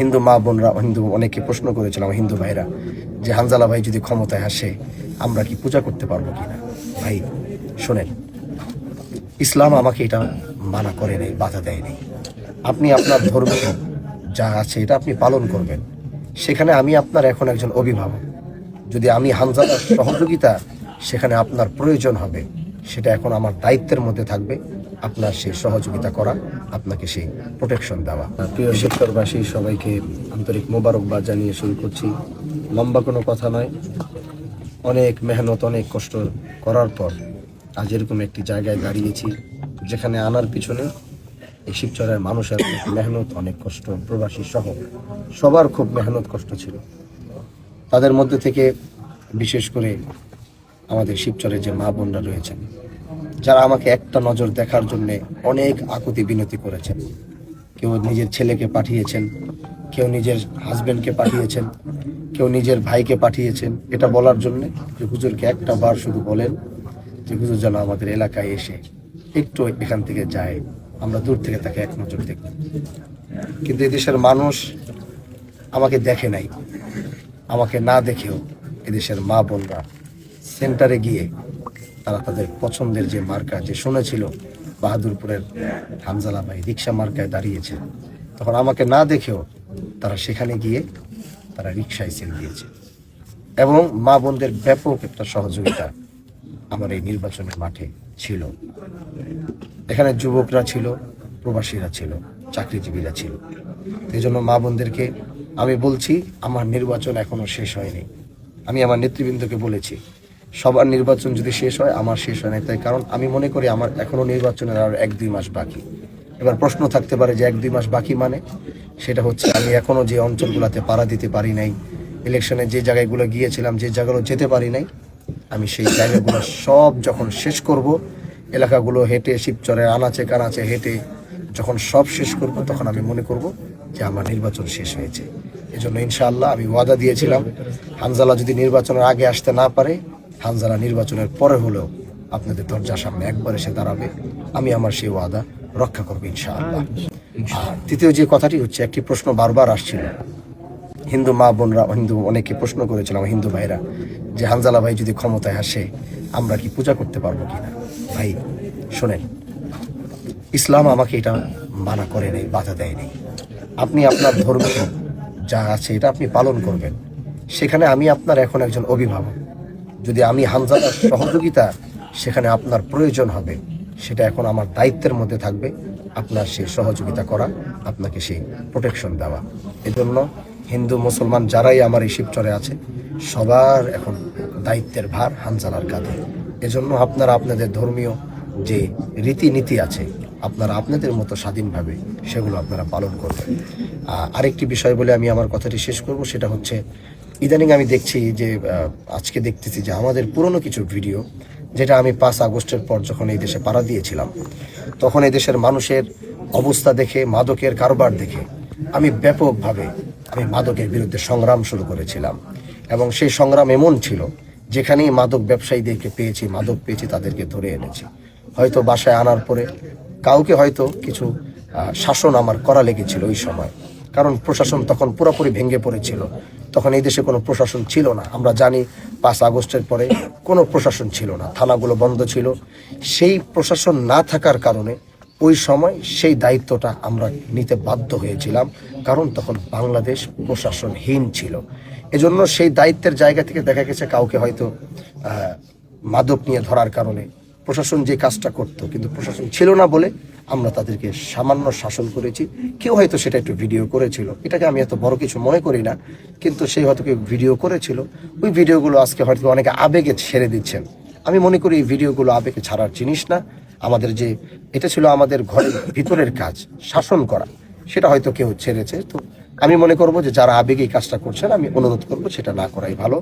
হিন্দু মা বোনরা, হিন্দু অনেকে প্রশ্ন করেছিল আমার হিন্দু ভাইরা যে, হানজালা ভাই যদি ক্ষমতায় আসে, আমরা কি পূজা করতে পারব কিনা? ভাই, শোনেন, ইসলাম আমাকে এটা মানা করে নেই, বাধা দেয় নেই। আপনি আপনার ধর্ম, যা আছে এটা আপনি পালন করবেন। সেখানে আমি আপনার এখন একজন অভিভাবক। যদি আমি হানজালার সহযোগিতা সেখানে আপনার প্রয়োজন হবে, সেটা এখন আমার দায়িত্বের মধ্যে থাকবে। আপনার সেই সহযোগিতা করা, আপনাকে সেই প্রোটেকশন দেওয়া। প্রিয় শিক্ষকবাসী সবাইকে আন্তরিক মোবারকবাদ জানিয়ে শুরু করছি। লম্বা কোনো কথা নয়। অনেক মেহনত, অনেক কষ্ট করার পর আজ এরকম একটি জায়গায় দাঁড়িয়েছি, যেখানে আনার পিছনে এই শিবচরের মানুষের মেহনত, অনেক কষ্ট, প্রবাসী সহ সবার খুব মেহনত কষ্ট ছিল। তাদের মধ্যে থেকে বিশেষ করে আমাদের শিবচরের যে মা বোনরা রয়েছেন যারা আমাকে একটা নজর দেখার জন্য অনেক আকুতি বিনতি করেছেন। কেউ নিজের ছেলেকে পাঠিয়েছেন, কেউ নিজের হাজবেন্ডকে পাঠিয়েছেন, কেউ নিজের ভাইকে পাঠিয়েছেন। এটা বলার জন্য যে হুজুরকে একটা বার শুধু বলেন যে, হুজুর যেন আমাদের এলাকায় এসে একটু এখান থেকে যায়, আমরা দূর থেকে তাকে এক নজর দেখব কিন্তু এদেশের মানুষ আমাকে দেখে নাই। আমাকে না দেখেও এদেশের মা বোনরা সেন্টারে গিয়ে তারা তাদের পছন্দের যে মার্কা যে শুনেছিল, বাহাদুরপুরের হামজালা ভাই রিক্সা মার্কায় দাঁড়িয়েছে। তখন আমাকে না দেখেও তারা সেখানে গিয়ে তারা রিক্সায় সেল দিয়েছে। এবং মা বোনদের ব্যাপক একটা সহযোগিতা আমার এই নির্বাচনের মাঠে ছিল। এখানে যুবকরা ছিল, প্রবাসীরা ছিল, চাকরিজীবীরা ছিল। এই জন্য মা বোনদেরকে আমি বলছি, আমার নির্বাচন এখনও শেষ হয়নি। আমি আমার নেতৃবৃন্দকে বলেছি সবার নির্বাচন যদি শেষ হয়, আমার শেষ হয় না তাই কারণ আমি মনে করি আমার এখনও নির্বাচনের আর এক দুই মাস বাকি। এবার প্রশ্ন থাকতে পারে যে এক দুই মাস বাকি মানে? সেটা হচ্ছে আমি এখনও যে অঞ্চলগুলোতে পাড়া দিতে পারি নাই, ইলেকশনে যে জায়গাগুলো গিয়েছিলাম, যে জায়গাগুলো যেতে পারি নাই, আমি সেই জায়গাগুলো সব যখন শেষ করব, এলাকাগুলো হেঁটে শিবচরে আনাচে কানাচে হেঁটে যখন সব শেষ করব, তখন আমি মনে করব যে আমার নির্বাচন শেষ হয়েছে। এজন্য ইনশাআল্লাহ আমি ওয়াদা দিয়েছিলাম, হানজালা যদি নির্বাচনের আগে আসতে না পারে হানজালা নির্বাচনের পরে হলেও আপনাদের দরজার সামনে একবার এসে দাঁড়াবে। আমি আমার সেই ওয়াদা রক্ষা করব ইনশাআল্লাহ। আর তৃতীয় যে কথাটি হচ্ছে একটি প্রশ্ন বারবার আসছিল। হিন্দু মা বোনরা হিন্দু অনেকে প্রশ্ন করেছিল আমার হিন্দু ভাইরা যে হানজালা ভাই যদি ক্ষমতায় আসে আমরা কি পূজা করতে পারব কিনা? ভাই শোনেন ইসলাম আমাকে এটা মানা করে নেই বাধা দেয় নেই। আপনি আপনার ধর্ম যা আছে এটা আপনি পালন করবেন। সেখানে আমি আপনার এখন একজন অভিভাবক। যদি আমি হানজালার সহযোগিতা সেখানে আপনার প্রয়োজন হবে, সেটা এখন আমার দায়িত্বের মধ্যে থাকবে, আপনার সেই সহযোগিতা করা, আপনাকে সেই প্রোটেকশন দেওয়া। এজন্য হিন্দু, মুসলমান যারাই আমার এই শিবচরে আছে, সবার এখন দায়িত্বের ভার হানজালার কাঁধে। এজন্য আপনারা আপনাদের ধর্মীয় যে রীতিনীতি আছে, আপনারা আপনাদের মতো স্বাধীনভাবে সেগুলো আপনারা পালন করবেন। আরেকটি বিষয় বলে আমি আমার কথাটি শেষ করব, সেটা হচ্ছে ইদানিং আমি দেখছি যে আজকে দেখতেছি যে আমাদের পুরনো কিছু ভিডিও, যেটা আমি পাঁচ আগস্টের পর যখন এই দেশে পাড়া দিয়েছিলাম, তখন এই দেশের মানুষের অবস্থা দেখে, মাদকের কারবার দেখে, আমি ব্যাপকভাবে আমি মাদকের বিরুদ্ধে সংগ্রাম শুরু করেছিলাম। এবং সেই সংগ্রাম এমন ছিল, যেখানেই মাদক ব্যবসায়ীদেরকে পেয়েছি, মাদক পেয়েছি, তাদেরকে ধরে এনেছি। হয়তো বাসায় আনার পরে, কাউকে হয়তো কিছু শাসন আমার করা লেগেছিল ওই সময়। কারণ প্রশাসন তখন পুরোপুরি ভেঙে পড়েছিল। তখন এই দেশে কোনো প্রশাসন ছিল না। আমরা জানি পাঁচ আগস্টের পরে কোনো প্রশাসন ছিল না। থানাগুলো বন্ধ ছিল। সেই প্রশাসন না থাকার কারণে ওই সময় সেই দায়িত্বটা আমরা নিতে বাধ্য হয়েছিলাম। কারণ তখন বাংলাদেশ প্রশাসনহীন ছিল। এজন্য সেই দায়িত্বের জায়গা থেকে দেখা গেছে কাউকে হয়তো মাদক নিয়ে ধরার কারণে। প্রশাসন যে কাজটা করতো, কিন্তু প্রশাসন ছিল না বলে আমরা তাদেরকে সামান্য শাসন করেছি। কেউ হয়তো সেটা একটু ভিডিও করেছিল। এটাকে আমি এত বড় কিছু মনে করি না, কিন্তু সেই হয়তো কেউ ভিডিও করেছিল। ওই ভিডিওগুলো আজকে হয়তো অনেকে আবেগে ছেড়ে দিচ্ছেন। আমি মনে করি এই ভিডিওগুলো আবেগে ছাড়ার জিনিস না। আমাদের যে, এটা ছিল আমাদের ঘরের ভিতরের কাজ, শাসন করা। সেটা হয়তো কেউ ছেড়েছে। তো আমি মনে করব যে যারা আবেগে এই কাজটা করছেন, আমি অনুরোধ করব সেটা না করাই ভালো।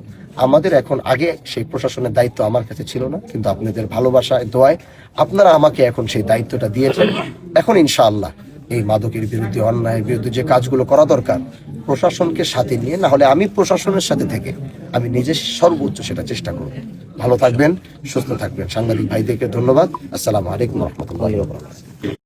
আমাদের এখন আগে সেই প্রশাসনের দায়িত্ব আমার কাছে ছিল না, কিন্তু আপনাদের ভালোবাসায় দোয়ায় আপনারা আমাকে এখন সেই দায়িত্বটা দিয়েছেন। এখন ইনশাআল্লাহ এই মাদকের বিরুদ্ধে, অন্যায়ের বিরুদ্ধে যে কাজগুলো করা দরকার, প্রশাসনকে সাথে নিয়ে, না হলে আমি প্রশাসনের সাথে থেকে আমি নিজে সর্বোচ্চ সেটা চেষ্টা করব। ভালো থাকবেন, সুস্থ থাকবেন। সাংবাদিক ভাইদেরকে ধন্যবাদ। আসসালামু আলাইকুম রহমতুল্লাহ